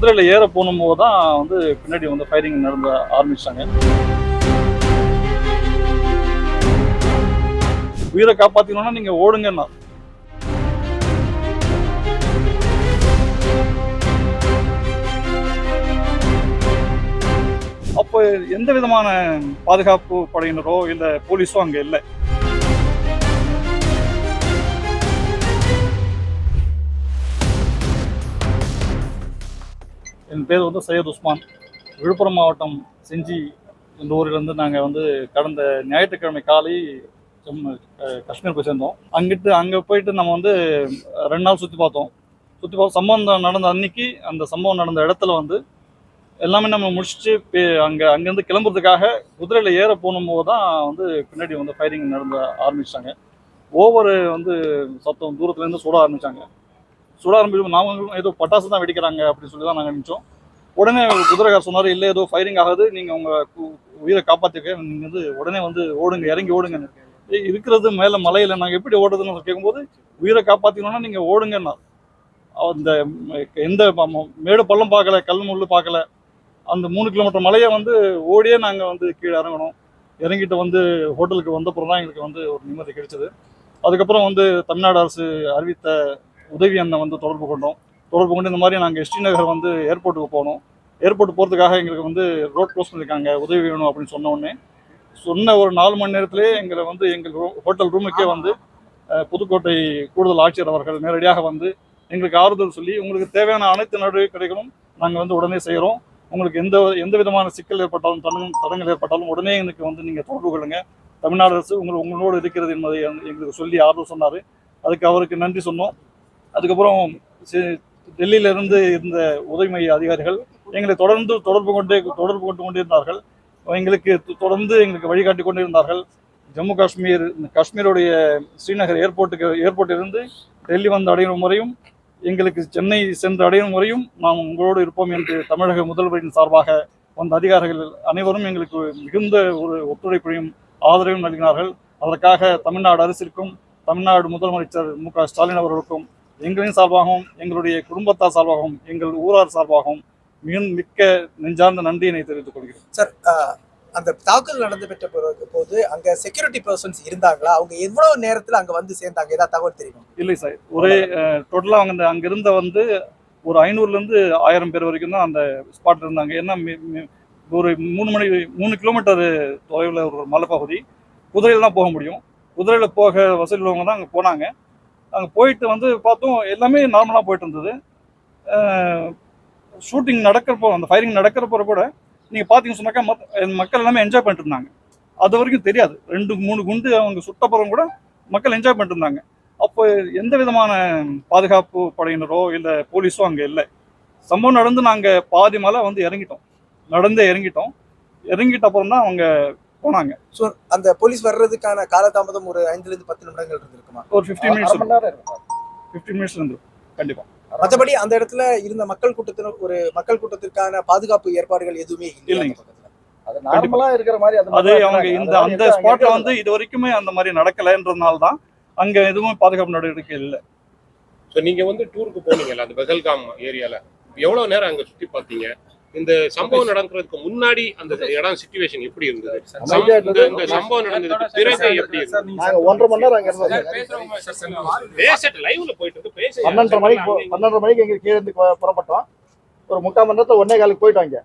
குதிரையில் ஏற போகும்போது தான் வந்து பின்னாடி வந்து ஃபயரிங் நடந்த ஆரம்பிச்சாங்க. உயிரை காப்பாத்திக்கணும்னா நீங்க ஓடுங்கன்னா. அப்போ எந்த விதமான பாதுகாப்பு படையினரோ இல்லை போலீஸோ அங்கே இல்லை. பேர் வந்து சையத் உஸ்மான். விழுப்புரம் மாவட்டம் செஞ்சி இந்த ஊரிலிருந்து நாங்கள் வந்து கடந்த ஞாயிற்றுக்கிழமை காலை ஜம்மு காஷ்மீர் போய் சேர்ந்தோம். அங்கிட்டு அங்கே போயிட்டு நம்ம வந்து ரெண்டு நாள் சுற்றி பார்த்தோம். சுற்றி பார்த்து சம்பவம் நடந்த அன்னைக்கு அந்த சம்பவம் நடந்த இடத்துல வந்து எல்லாமே நம்ம முடிச்சுட்டு பே- அங்கே அங்கேருந்து கிளம்புறதுக்காக குதிரையில் ஏற போகும்போது தான் வந்து பின்னாடி வந்து ஃபயரிங் நடந்த ஆரம்பிச்சிட்டாங்க. ஒவ்வொரு வந்து சத்தம் தூரத்துலேருந்து சுட ஆரம்பித்தாங்க சுட ஆரம்பிச்சு நாமங்களும் ஏதோ பட்டாசு தான் வெடிக்கிறாங்க அப்படின்னு சொல்லி தான் நாங்கள் நினச்சோம். உடனே குதிரைக்கார் சொன்னார் இல்லை ஏதோ ஃபயரிங் ஆகுது. நீங்கள் உங்கள் உயிரை காப்பாற்றிக்க நீங்கள் வந்து உடனே வந்து ஓடுங்க இறங்கி ஓடுங்க. இருக்கிறது மேலே மலையில் நாங்கள் எப்படி ஓடுறதுன்னு கேட்கும்போது உயிரை காப்பாற்றினோன்னா நீங்கள் ஓடுங்கன்னா அந்த எந்த மேடு பள்ளம் பார்க்கல கல் முள்ளு பார்க்கல. அந்த மூணு கிலோமீட்டர் மலையை வந்து ஓடியே நாங்கள் வந்து கீழே இறங்கணும் இறங்கிட்டு வந்து ஹோட்டலுக்கு வந்தப்புறம் தான் எங்களுக்கு வந்து ஒரு நிம்மதி கிடைச்சது. அதுக்கப்புறம் வந்து தமிழ்நாடு அரசு அறிவித்த உதவி எண்ணை வந்து தொடர்பு கொண்டோம். தொடர்பு கொண்டு இந்த மாதிரி நாங்கள் ஸ்ரீநகர் வந்து ஏர்போர்ட்டுக்கு போனோம் ஏர்போர்ட் போகிறதுக்காக எங்களுக்கு வந்து ரோட் க்ளோஸ் பண்ணியிருக்காங்க உதவி வேணும் அப்படின்னு சொன்ன சொன்ன ஒரு நாலு மணி நேரத்திலே எங்களை வந்து எங்கள் ரூ- ஹோட்டல் ரூமுக்கே வந்து புதுக்கோட்டை கூடுதல் ஆட்சியர் அவர்கள் நேரடியாக வந்து எங்களுக்கு ஆறுதல் சொல்லி உங்களுக்கு தேவையான அனைத்து நடவடிக்கைகளும் நாங்கள் வந்து உடனே செய்கிறோம் உங்களுக்கு எந்த எந்த விதமான சிக்கல் ஏற்பட்டாலும் தடங்கள் தடங்கள் ஏற்பட்டாலும் உடனே எனக்கு வந்து நீங்கள் தொடர்பு கொள்ளுங்க. தமிழ்நாடு அரசு உங்கள் உங்களோடு இருக்கிறது என்பதை வந்து எங்களுக்கு சொல்லி ஆறுதல் சொன்னார். அதுக்கு அவருக்கு நன்றி சொன்னோம். அதுக்கப்புறம் டெல்லியிலிருந்து இருந்த உதவி மைய அதிகாரிகள் எங்களை தொடர்ந்து தொடர்பு கொண்டே தொடர்பு கொண்டு கொண்டிருந்தார்கள். எங்களுக்கு தொடர்ந்து எங்களுக்கு வழிகாட்டி கொண்டிருந்தார்கள். ஜம்மு காஷ்மீர் காஷ்மீருடைய ஸ்ரீநகர் ஏர்போர்ட்டுக்கு ஏர்போர்ட்டிலிருந்து டெல்லி வந்து அடையும் முறையும் எங்களுக்கு சென்னை சென்று அடையும் முறையும் நாம் உங்களோடு இருப்போம் என்று தமிழக முதல்வரின் சார்பாக வந்த அதிகாரிகள் அனைவரும் எங்களுக்கு மிகுந்த ஒரு ஒத்துழைப்பையும் ஆதரவையும் நல்கினார்கள். அதற்காக தமிழ்நாடு அரசிற்கும் தமிழ்நாடு முதலமைச்சர் மு க ஸ்டாலின் அவர்களுக்கும் எங்களின் சார்பாகவும் எங்களுடைய குடும்பத்தார் சார்பாகவும் எங்கள் ஊரார் சார்பாகவும் மிக மிக்க நெஞ்சார்ந்த நன்றியினை தெரிவித்துக் கொள்கிறேன். சார் அந்த தாக்குதல் நடந்து பெற்ற பிறகு போது அங்க செக்யூரிட்டி பர்சன்ஸ் இருந்தாங்களா? அவங்க எவ்வளவு நேரத்துல அங்க வந்து சேர்ந்தாங்க? ஏதாவது தகவல் தெரியுமா? இல்லை சார் ஒரே டோட்டலாக அவங்க அங்கே இருந்த வந்து ஒரு ஐநூறுலேருந்து ஆயிரம் பேர் வரைக்கும் தான் அந்த ஸ்பாட் இருந்தாங்க. ஏன்னா ஒரு மூணு மணி மூணு கிலோமீட்டர் தொலைவில் ஒரு மலைப்பகுதி. குதிரையில் தான் போக முடியும். குதிரையில் போக வசதி உள்ளவங்க தான் அங்கே போனாங்க. அங்கே போயிட்டு வந்து பார்த்தோம் எல்லாமே நார்மலாக போயிட்டு இருந்தது. ஷூட்டிங் நடக்கிறப்போ அந்த ஃபயரிங் நடக்கிறப்போ கூட நீங்கள் பார்த்தீங்கன்னு சொன்னாக்கா மத் மக்கள் எல்லாமே என்ஜாய் பண்ணிட்டு இருந்தாங்க. அது வரைக்கும் தெரியாது. ரெண்டு மூணு குண்டு அவங்க சுட்டப்புறம் கூட மக்கள் என்ஜாய் பண்ணிட்டு இருந்தாங்க. அப்போ எந்த விதமான பாதுகாப்பு படையினரோ இல்லை போலீஸோ அங்கே இல்லை. சம்பவம் நடந்து நாங்கள் பாதி மலை வந்து இறங்கிட்டோம். நடந்தே இறங்கிட்டோம். இறங்கிட்ட அப்புறம் தான் அவங்க போனாங்க. ஸோ அந்த போலீஸ் வர்றதுக்கான காலதாமதம் ஒரு ஐந்துல இருந்து பத்து நிமிடங்கள் இருந்திருக்குமா? ஒரு ஃபிஃப்டீன் மினிட்ஸ் ஃபிஃப்டீன் மினிட்ஸ் இருந்துரும் கண்டிப்பாக மற்றபடி அந்த இடத்துல இருந்த மக்கள் கூட்டத்தினர் ஒரு மக்கள் கூட்டத்திற்கான பாதுகாப்பு ஏற்பாடுகள் எதுவுமே இல்லை இல்லைங்க. அது நார்மலா இருக்கிற மாதிரி அது அவங்க. இந்த அந்த அங்க ஸ்பாட்ல வந்து இது வரைக்குமே அந்த மாதிரி நடக்கலைன்றதுனால தான் அங்கே எதுவும் பாதுகாப்பு நடவடிக்கை இல்லை. ஸோ நீங்க வந்து டூருக்கு போனீங்கல்ல அந்த பெகல்காம் ஏரியால. எவ்வளவு நேரம் அங்க சுத்தி பார்த்தீங்க? இந்த சம்பவம் நடக்கிறதுக்கு முன்னாடி அந்த இடம் சுச்சுவேஷன் எப்படி இருந்தது? இந்த- சம்பவம் நடந்ததுக்கு பிறகு எப்படி இருந்தது? ஒன்றரை மணி நேரம் அங்க இருந்தோம் பேசட்டு லைவ்ல போயிட்டு இருக்கு பேச. பன்னெண்டரை மணிக்கு போ- பன்னெண்டரை மணிக்கு எங்க கீழே இருந்து புறப்பட்டோம். ஒரு முக்கால் மணி நேரத்துல ஒன்னே காலுக்கு போயிட்டோம் அங்க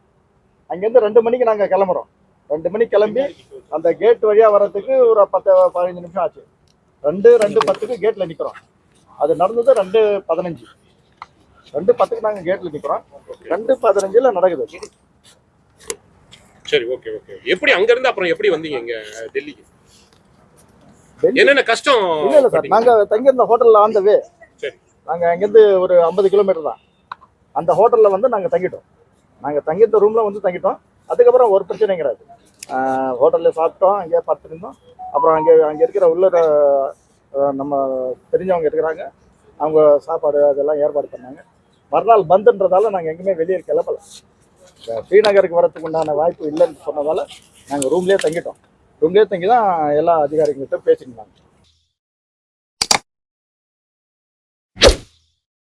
அங்கேருந்து ரெண்டு மணிக்கு நாங்க கிளம்புறோம். ரெண்டு மணிக்கு கிளம்பி அந்த கேட் வழியா வர்றதுக்கு ஒரு பத்து பதினஞ்சு நிமிஷம் ஆச்சு. ரெண்டு ரெண்டு பத்துக்கு கேட்ல நிக்கிறோம். அது நடந்தது ரெண்டு பதினஞ்சு. ரெண்டு பத்துக்கு நாங்க கேட்ல நிக்கிறோம். ரெண்டு பதினஞ்சுல நடக்குது. சரி ஓகே ஓகே எப்படி அங்க இருந்து அப்புறம் எப்படி வந்தீங்க இங்க டெல்லிக்கு? டெல்லி- என்னென்ன கஷ்டம் இல்ல இல்ல சார் நாங்க தங்கியிருந்த ஹோட்டல்ல ஆன் த வே சரி. நாங்க அங்கிருந்து ஒரு ஐம்பது கிலோமீட்டர் தான். அந்த ஹோட்டல்ல வந்து நாங்க தங்கிட்டோம். நாங்க தங்கியிருந்த ரூம்ல வந்து தங்கிட்டோம். அதுக்கப்புறம் ஒரு பிரச்சனையும் கிடையாது ஹோட்டல்ல சாப்பிட்டோம் அங்கேயே பார்த்துருந்தோம் அப்புறம் அங்கே அங்கே இருக்கிற உள்ள நம்ம தெரிஞ்சவங்க இருக்கிறாங்க. அவங்க சாப்பாடு அதெல்லாம் ஏற்பாடு பண்ணாங்க. மறுநாள் பந்துன்றதால நாங்கள் எங்கேயுமே வெளியே கிளம்பல. ஸ்ரீநகருக்கு வரத்துக்கு உண்டான வாய்ப்பு இல்லைன்னு சொன்னதால நாங்கள் ரூம்லேயே தங்கிட்டோம். ரூம்லேயே தங்கி தான் எல்லா அதிகாரிகள்கிட்ட பேசியிருந்தாங்க